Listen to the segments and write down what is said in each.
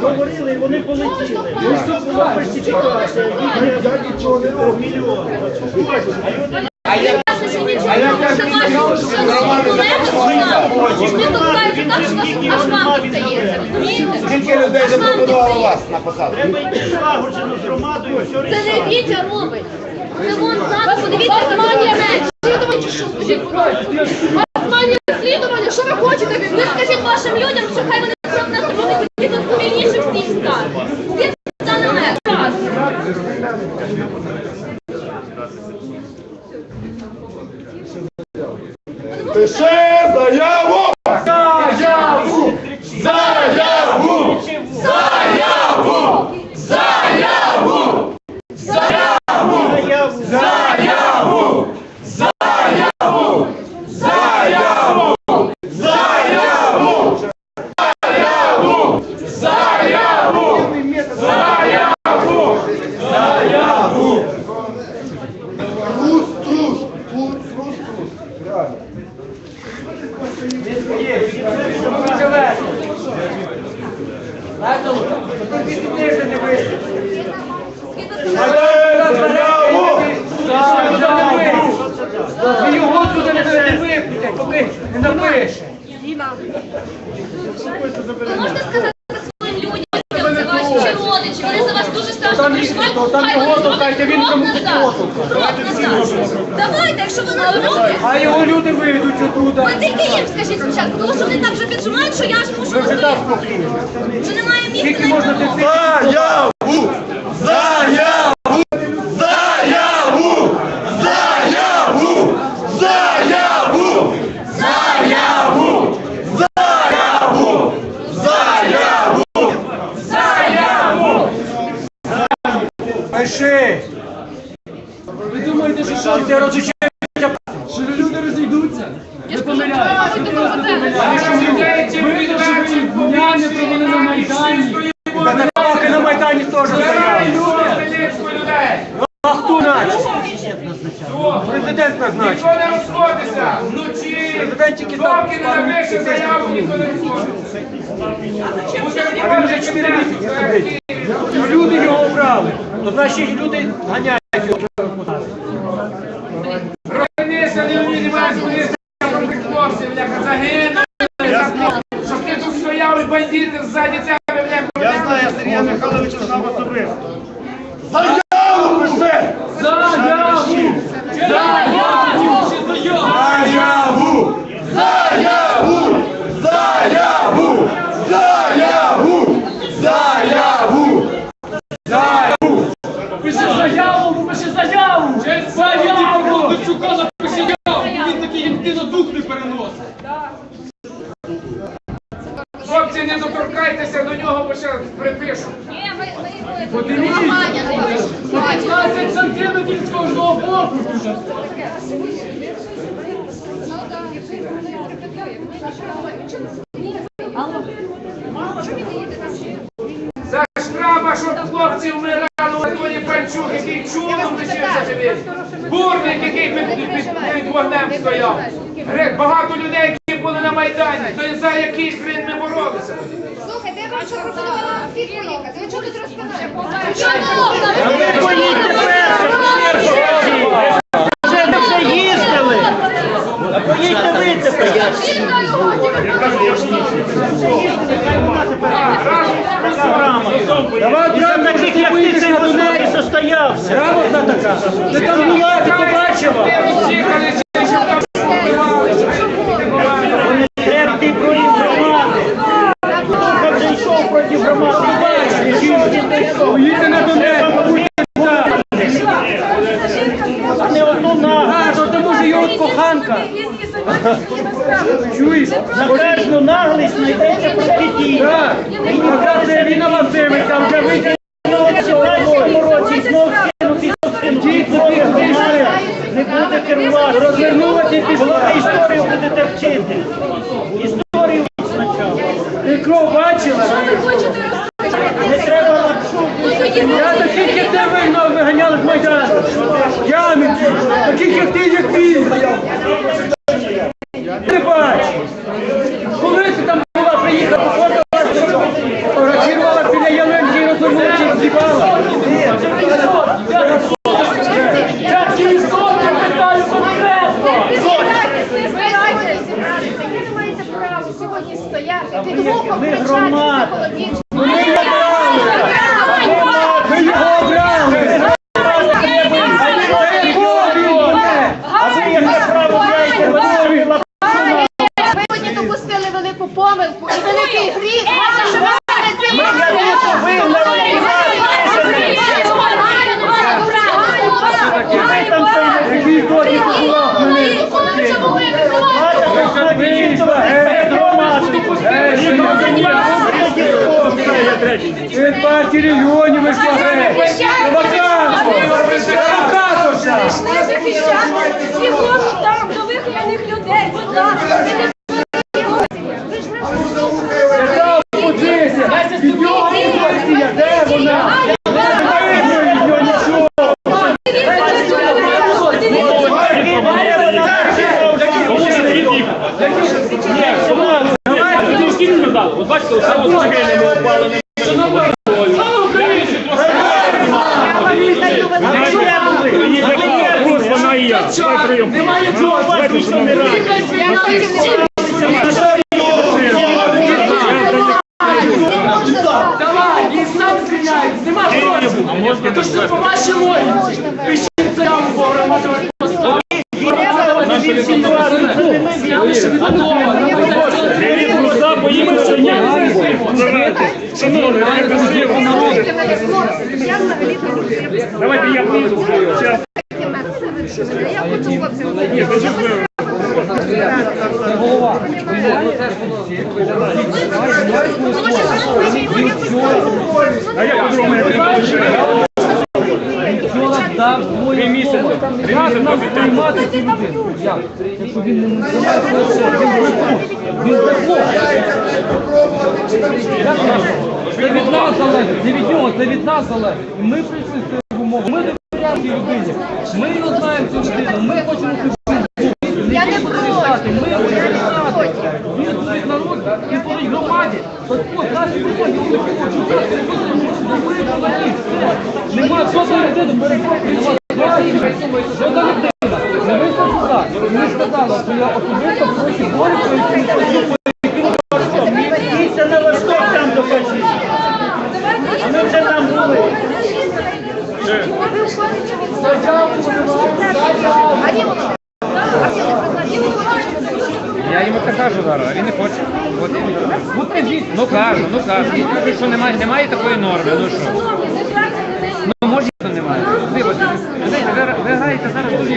говорили, і вони полетіли. Була фальсифікація. Я нічого не робив. Мільйон. А я Скільки людей запропонувало вас на посаду? Треба йти злагоджено з громадою, все Це не рішати. Вітя робить. Це вон ззаду, подивіться, Османія розслідування що скажіть, будь ласка. Османія розслідування, що ви хочете? Ви скажіть вашим людям, що хай вони Тише! caballos. Скільки можна. Заяву! Заяву! Заяву! Заяву! Заяву! Заяву! Заяву! Заяву! Заяву! Пиши. Ви думаєте, що що ти розучаєшся? Що люди розійдуться? Я ж кажу, мабуть, не пропаде. Видно, що ви дня не провели на Майдані. Теж стояли. А хто наче? Президент назначив. Ніхто не розходиться. Вночі. Президент тільки не напише заяву, ніхто не розходиться. А він вже 4 місяці Люди його обрали. То наші люди ганяють його. Розвернися, Леонід Іванович, кудись там проти хлопців, бляха, загинули. за- Щоб ти тут стояв і бандити ззаді тебе, бляха. Я знаю, я Сергія Михайловича знав особисто. Заяву пиши! Заяву! Заяву! Заяву! Заяву! Заяву! Заяву! Заяву! Пиши заяву, пиши заяву! Заяву! Дочука напиши заяву! Він такий єдино дух не переносить. Хлопці, не доторкайтеся до нього, бо ще припишуть. Не 15 сантиметрів з кожного боку. За штраба, щоб хлопці вмирали, Анатолій Панчук, який чудом лишився живий. Бурник, який під, під, під вогнем стояв. Багато людей, які були на Майдані, то за яких він не боролися. Слухайте, я вам Ви поїдьте першим, Вже їздили. Поїдьте ви. Грамотна така. Ти там була, ти побачила. проти громади. На Донецьк, а не одну на гарно, тому що його коханка. Чуєш, на кожну наглість знайдеться прохідні. І ніхто це війна вам дивиться, вже вийде. Не буде керувати, розвернулася і пішла, історію будете вчити. que, que ter de filho? Прийшли захищати світло там до вихованих людей Яка опозиція? Відьома опозиція! Де вона? Не видно її нічого! От бачите, оце от схильними опаленими. Ось вона і я. Давай прийом. Немає чого! Давайте помирати. Давай, їй сам звільняють, нема Не. Шановні, я. Давайте я буду. Зараз. Я хочу хлопцям Ні, ви ж ви- А я по-другому як не получаю. Три місяці. Три місяці обіцяв. Це від нас залежить, не від нього, це від нас залежить. Ми прийшли з. Ми не довіряємо цій людині. Ми його знаємо цю людину. Ми хочемо цю Я не проти. Ми хочемо рішати. Він служить народ, він служить громаді. От от наші вимоги, які ми хочемо. Добрий чоловік, все. Нема жодної людини, перепрошую, нема жодна людина. Я там були. Я йому це кажу зараз, а він не хоче. Ну кажу, ну кажу. І кажуть, що немає, немає такої норми, ну що? Ну може то немає. Вибачте, ви знаєте, ви, ви граєте зараз дуже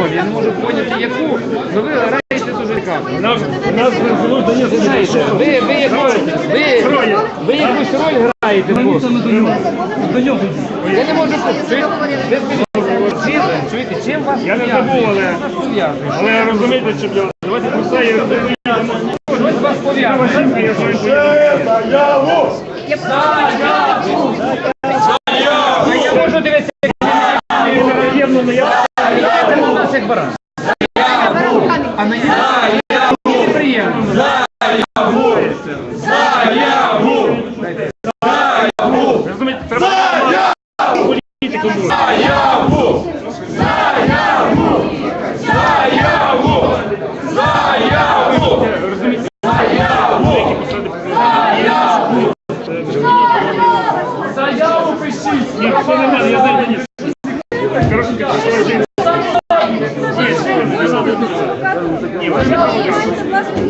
роль. Я не можу поняти яку, але ви граєте дуже цікаво. У нас, нас в Знаєте, ви, ви, якусь, ви, ви якусь роль граєте. просто. Я не можу чуєте? Ви скажіть, чим, чуєте, чим вас Я не забув, але- вас пов'язує? Але розумієте, що я давайте про це я розумію. Щось вас пов'язує. Я можу дивитися, Євно, ну я як у нас як баран. А мені мені приємно. розумієте, треба політику буде. Розумієте, деякі посади Заяву пишіть! Ніхто не має, я знаю, ні. Коротше, кажучи, Ні, вона не провокатор. Вона не провокатор, вона хоче виправдати.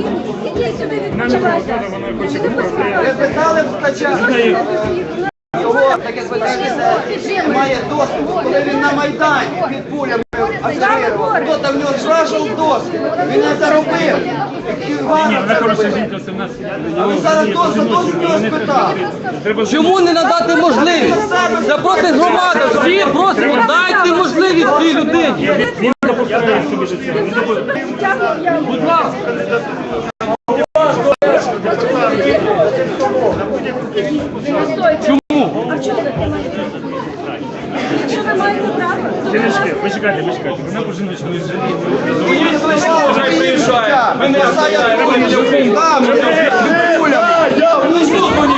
питали ткача його, так як ви кажете, має доступ, коли він на Майдані під пулями оперував, хто там в нього зражав досвід, він не заробив. Ви зараз досвід, досвід його спитали. Чому не надати можливість? Це проти громади. Всі просимо, дайте можливість цій людині. Він допускає собі до цього. Будь ласка. Жіночки, почекайте, почекайте. Вона по жіночому жаліє. Життя. Там, під пулями.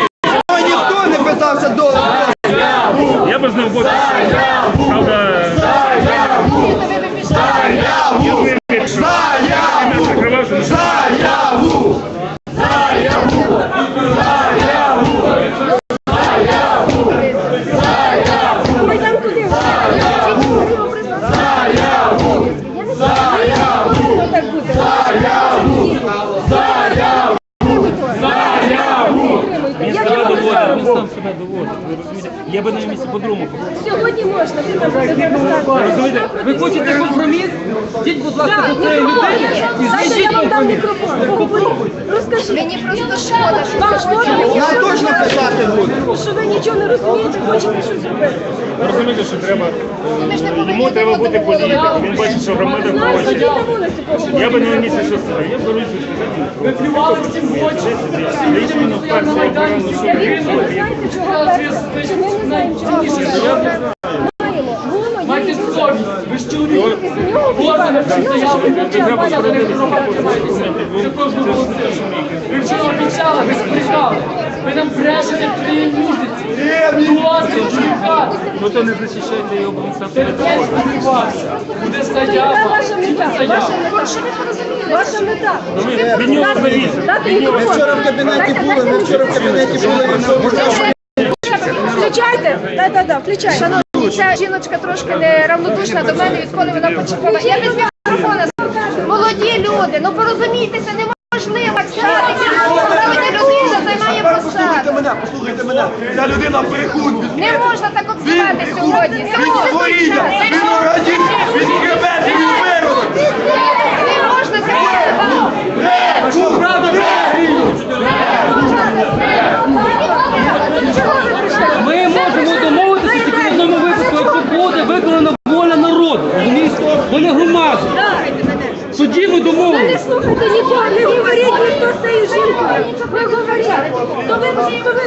Ви розумієте? Я би на місці по-другому попросив. Сьогодні можна, ти. Розумієте? Ви хочете компроміс? Йдіть, будь ласка, до цієї людини і знайдіть. Поговоріть. Розкажіть. Мені просто шкода, що Вам шкода, мені точно писати буде. що ви нічого не розумієте, хочете щось зробити. Ви розумієте, що треба, не е, йому треба бути політиком. Він бачить, що громада хоче. Я би на місці що сказав. Я беруся сказати. Ви плювали всім в очі. Іменно в першу оборону, що Я він вірю, ви знаєте, чого перше? Чи ми не знаємо, чого перше? Маємо. Було, є, Майте і буде. совість, ви. Ви вчора обіцяли, ви збрехали. Ви нам брешете три місяці. Власне, чекати. Ну то не захищайте його, сподівався. Буде заява. ваша мета? Ваша мета? Ви? Ваша мета? Ви- Від. Дати. Вчора в кабінеті були, ми вчора в кабінеті були, він що сказав. Включайте. Да-да-да, включайте. Ця жіночка трошки неравнодушна до мене, відколи вона почекала. Я без мікрофона. Молоді люди, ну порозумійтеся, неможливо людина займає Послухайте посаду. мене, послухайте мене. Ця людина переход. Не можна так обзивати сьогодні. Він не час. він організм, він хребет, він виродок. Не можна так Що правда? Ми можемо домовитися тільки в одному випадку, якщо виконана воля народу. Воля громади. Тоді ми Ви не слухайте нікого, не говоріть ніхто з цією жінкою. Ви говоріть. То ви, то ви.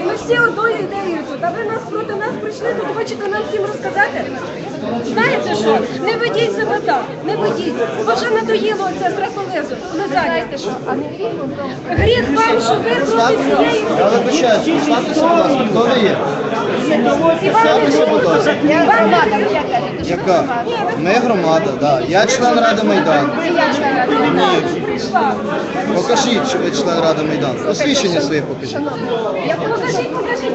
Ми ми всі одною ідеєю тут. А ви нас проти нас прийшли, тут хочете нам всім розказати? Знаєте що? Не ведіть себе так, не ведіть. Бо вже надоїло це страхолизу. Не знаєте що? А не гріх вам, що ви проти цієї. Я вибачаюсь, представтеся, будь ласка, хто ви є? Яка? Ми громада, да. Я член Ради Майдану. Покажіть, що ви член Ради Майдану. Посвідчення своє покажіть. Покажіть, покажіть.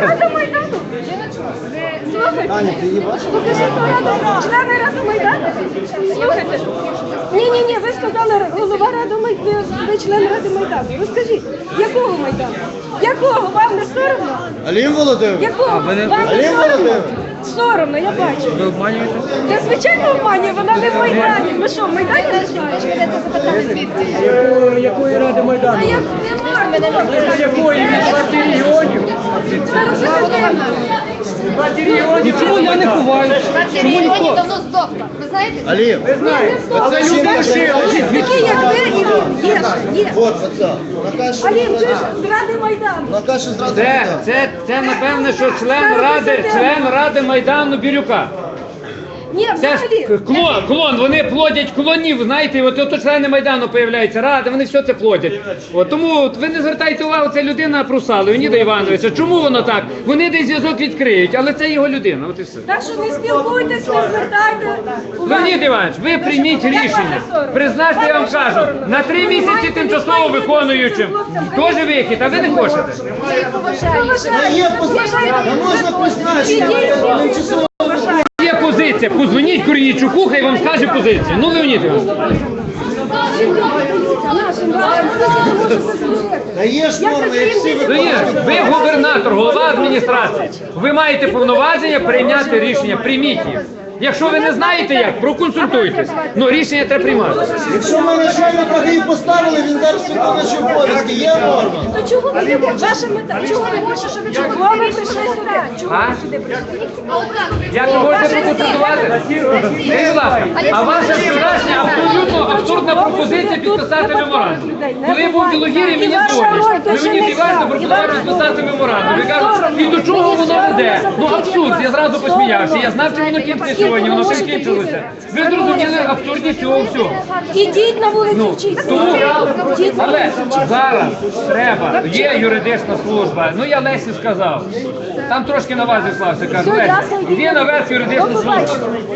Рада Майдану. Аня, ти її бачиш? Покажіть раду, члени Ради Майдану. Слухайте. Ні, ні, ні, ви сказали голова Ради Майдану, ви член Ради Майдану. Розкажіть, якого Майдану? Якого? Вам не соромно? Алім Володимир. Якого? Вам не Алім соромно? Володимир. Соромно, я бачу. Ви обманюєте? Я звичайно обманюю, вона не в Майдані. Ми що, в Майдані не знаєш? Якої ради Майдану? А я не можу. Якої? Від партії регіонів? І чому я не ховаю? Давно здохла. Ви знаєте? Але це люди жили. Такі як ви і він. Є, є. От, оце. Алін, ти ж зради Майдану. накаже зразу Це, Майдану. це, це напевне, що член ради, член ради Майдану Бірюка. Ні, Це ж взагалі. клон, клон, вони плодять клонів, знаєте, і от, от члени Майдану появляються, ради, вони все це плодять. От, тому от, ви не звертайте увагу, це людина Прусала, Леоніда Івановича. Чому воно так? Вони десь зв'язок відкриють, але це його людина, от і все. Так що не спілкуйтесь, не звертайте. Леонід Іванович, ви прийміть рішення. соромно? Призначте, я вам кажу, на три місяці тимчасово виконуючим. Теж вихід, а ви не хочете. Є можна призначити. Позиція, позвоніть Корнійчуку, хай вам скаже позицію. Ну, Леонід Іванович. Норми, як всі Ну, виконують. ви губернатор, голова адміністрації. Ви маєте повноваження прийняти рішення. Прийміть їх. Якщо ви не знаєте як, проконсультуйтесь. Ну рішення треба приймати. Якщо ми начальника її поставили, він зараз виконуючий обов'язки. Є норма. То чого ви не ваша мета? Чого ви хочете, що ви чого ви прийшли сюди? Чого ви сюди прийшли? Як ви можете проконсультувати? Скажіть, будь ласка, а ваша вчорашня абсолютно абсурдна пропозиція підписати меморандум. Коли я був в Білогірі, мені дзвонять. Леонід Іванович запропонував підписати меморандум. Ви кажете, і до чого воно веде? Ну абсурд, я зразу посміявся. Я знав, що воно кінчиться сьогодні, воно ще кінчилося. Ви зрозуміли абсурдність цього всього. Ідіть на вулицю, Ну, вчіться. тому, але зараз треба, є юридична служба, ну я Лесі сказав, там трошки на вас зіслався, кажу, Все, Лесі, є наверх юридична служба,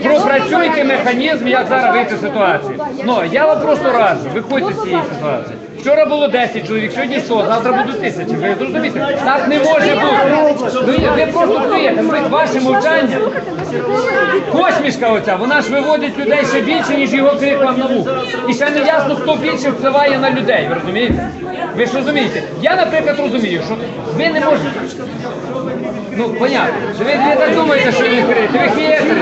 пропрацюйте механізм, як зараз вийти з ситуації. Ну, я вам просто раджу, виходьте з цієї ситуації. Вчора було 10 чоловік, сьогодні 100, завтра будуть тисячі. Ви зрозумієте? Так не може бути. Ви просто чуєте, ви ваше мовчання. Посмішка оця, вона ж виводить людей ще більше, ніж його крик вам на вухо. І ще не ясно, хто більше впливає на людей, ви розумієте? Ви ж розумієте? Я, наприклад, розумію, що ви не можете. Ну, понятно. Що ви, так думаєте, що ви хитрите? Ви хитрі.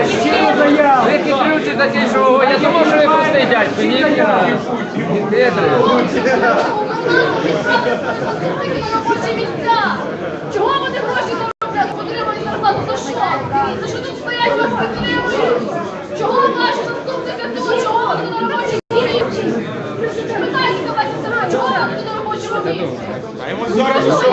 Ви хитрюці за ті, що я думав, що ви простий дядько. Ні, ні, ні. Хитрите. робочі місця. Чого вони гроші заробляють? Отримують зарплату за що? За що тут стоять вас підтримують? Чого ваші заступники тут? Чого вони на робочі місці? Питайте давайте сама, чого вони тут на робочому місці? А йому зараз все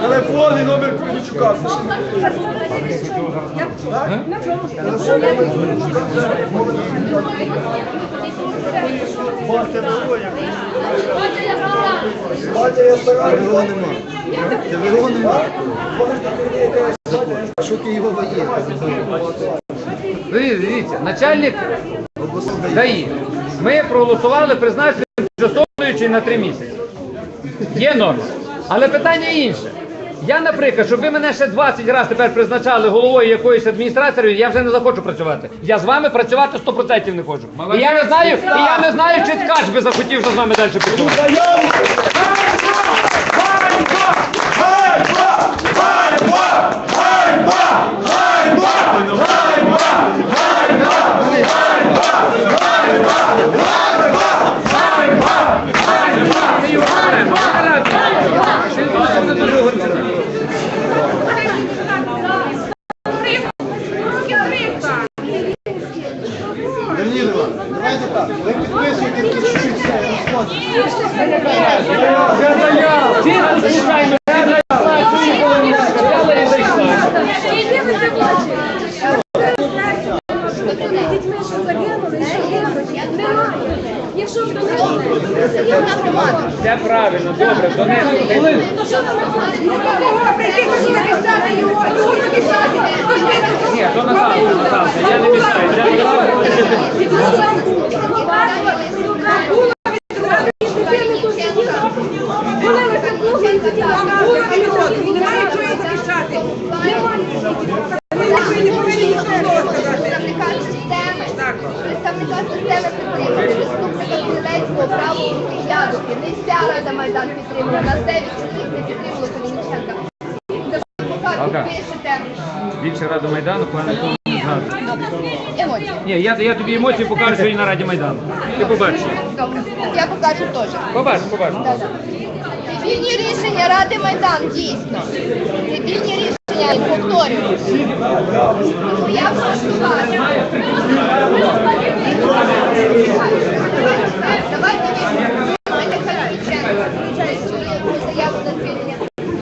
Телефонний номер Кузьмичука. Батя, я стараюся. Його нема. Його нема. Що ти його воє? Дивіться, дивіться, начальник ДАІ. Ми проголосували призначення тимчасовуючий на три місяці. Є норма. Але питання інше. Я, наприклад, щоб ви мене ще 20 разів тепер призначали головою якоїсь адміністрації, я вже не захочу працювати. Я з вами працювати 100% не хочу. І я не знаю, і я не знаю, чи ткач би захотів що з вами далі працювати. Леонід Іванович, давайте так. Ви підписуєте чуть-чуть все, розходите. Чисто случайно, я не знаю, що ніколи не сказала і зайшла. Дітьми, що загинули, що гинуть, немає. Якщо б не є на громаду. Все правильно, добре, донесли. То що нам робити? Прийти, хоч написати його. Ні, то Наталка, Наталка, я не мішаю. Представника Руки Ядушки. Не вся Рада Майдан підтримує, нас 9 чоловік не підтримало Колініченка. Це поки пишете Більше Ради Майдану, пане не знаю. емоції. Ні, я, я тобі емоції покажу сьогодні на Раді Майдану. Ти побачиш. Добре, я покажу теж. Побачиш, побачиш. Да-да. Дебільні рішення Ради Майдан, дійсно. Дебільні рішення, я повторюю. Я прошу вас.